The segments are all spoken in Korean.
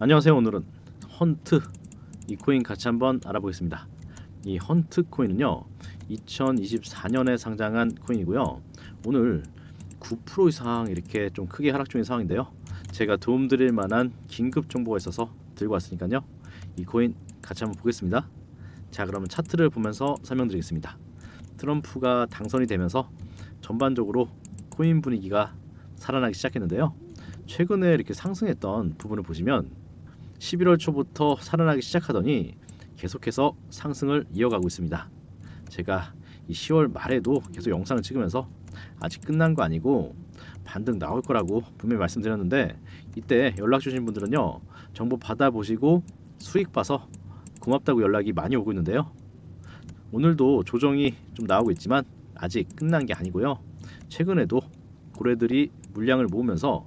안녕하세요. 오늘은 헌트 이 코인 같이 한번 알아보겠습니다. 이 헌트 코인은요. 2024년에 상장한 코인이고요. 오늘 9% 이상 이렇게 좀 크게 하락 중인 상황인데요. 제가 도움드릴 만한 긴급 정보가 있어서 들고 왔으니까요. 이 코인 같이 한번 보겠습니다. 자, 그러면 차트를 보면서 설명드리겠습니다. 트럼프가 당선이 되면서 전반적으로 코인 분위기가 살아나기 시작했는데요. 최근에 이렇게 상승했던 부분을 보시면 11월 초부터 살아나기 시작하더니 계속해서 상승을 이어가고 있습니다. 제가 이 10월 말에도 계속 영상을 찍으면서 아직 끝난 거 아니고 반등 나올 거라고 분명히 말씀드렸는데 이때 연락 주신 분들은요 정보 받아보시고 수익 봐서 고맙다고 연락이 많이 오고 있는데요 오늘도 조정이 좀 나오고 있지만 아직 끝난 게 아니고요 최근에도 고래들이 물량을 모으면서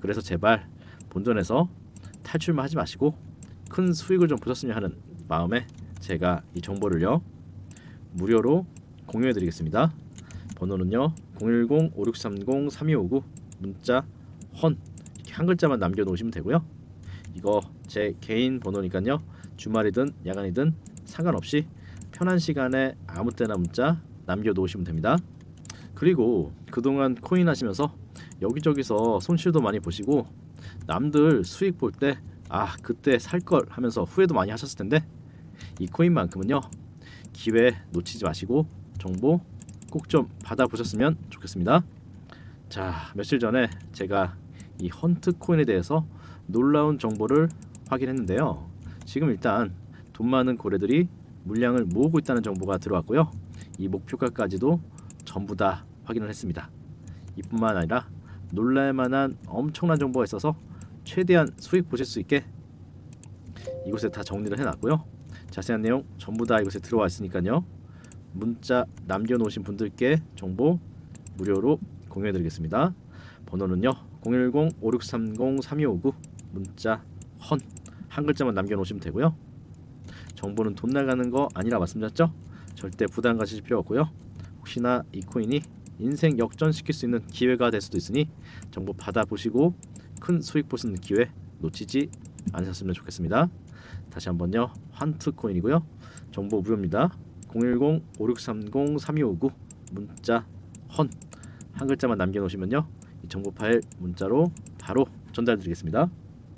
그래서 제발 본전에서 탈출만 하지 마시고 큰 수익을 좀 보셨으면 하는 마음에 제가 이 정보를요 무료로 공유해 드리겠습니다. 번호는요 010-5630-3259 문자 헌 이렇게 한 글자만 남겨 놓으시면 되고요. 이거 제 개인 번호니까요 주말이든 야간이든 상관없이 편한 시간에 아무 때나 문자 남겨 놓으시면 됩니다. 그리고 그동안 코인 하시면서 여기저기서 손실도 많이 보시고 남들 수익 볼 때 아 그때 살 걸 하면서 후회도 많이 하셨을 텐데 이 코인만큼은요 기회 놓치지 마시고 정보 꼭 좀 받아보셨으면 좋겠습니다. 자 며칠 전에 제가 이 헌트 코인에 대해서 놀라운 정보를 확인했는데요. 지금 일단 돈 많은 고래들이 물량을 모으고 있다는 정보가 들어왔고요. 이 목표가까지도 전부 다 확인을 했습니다. 이뿐만 아니라 놀랄만한 엄청난 정보가 있어서 최대한 수익 보실 수 있게 이곳에 다 정리를 해놨고요. 자세한 내용 전부 다 이곳에 들어와 있으니까요. 문자 남겨놓으신 분들께 정보 무료로 공유해드리겠습니다. 번호는요 010-5630-3259 문자 헌 한 글자만 남겨놓으시면 되고요. 정보는 돈 나가는 거 아니라 말씀드렸죠? 절대 부담 가지실 필요 없고요. 혹시나 이 코인이 인생 역전시킬 수 있는 기회가 될 수도 있으니 정보 받아보시고 큰 수익 보시는 기회 놓치지 않으셨으면 좋겠습니다. 다시 한번요. 환트 코인이고요. 정보 무료입니다. 010-5630-3259 문자 헌 한 글자만 남겨놓으시면요. 이 정보 파일 문자로 바로 전달드리겠습니다.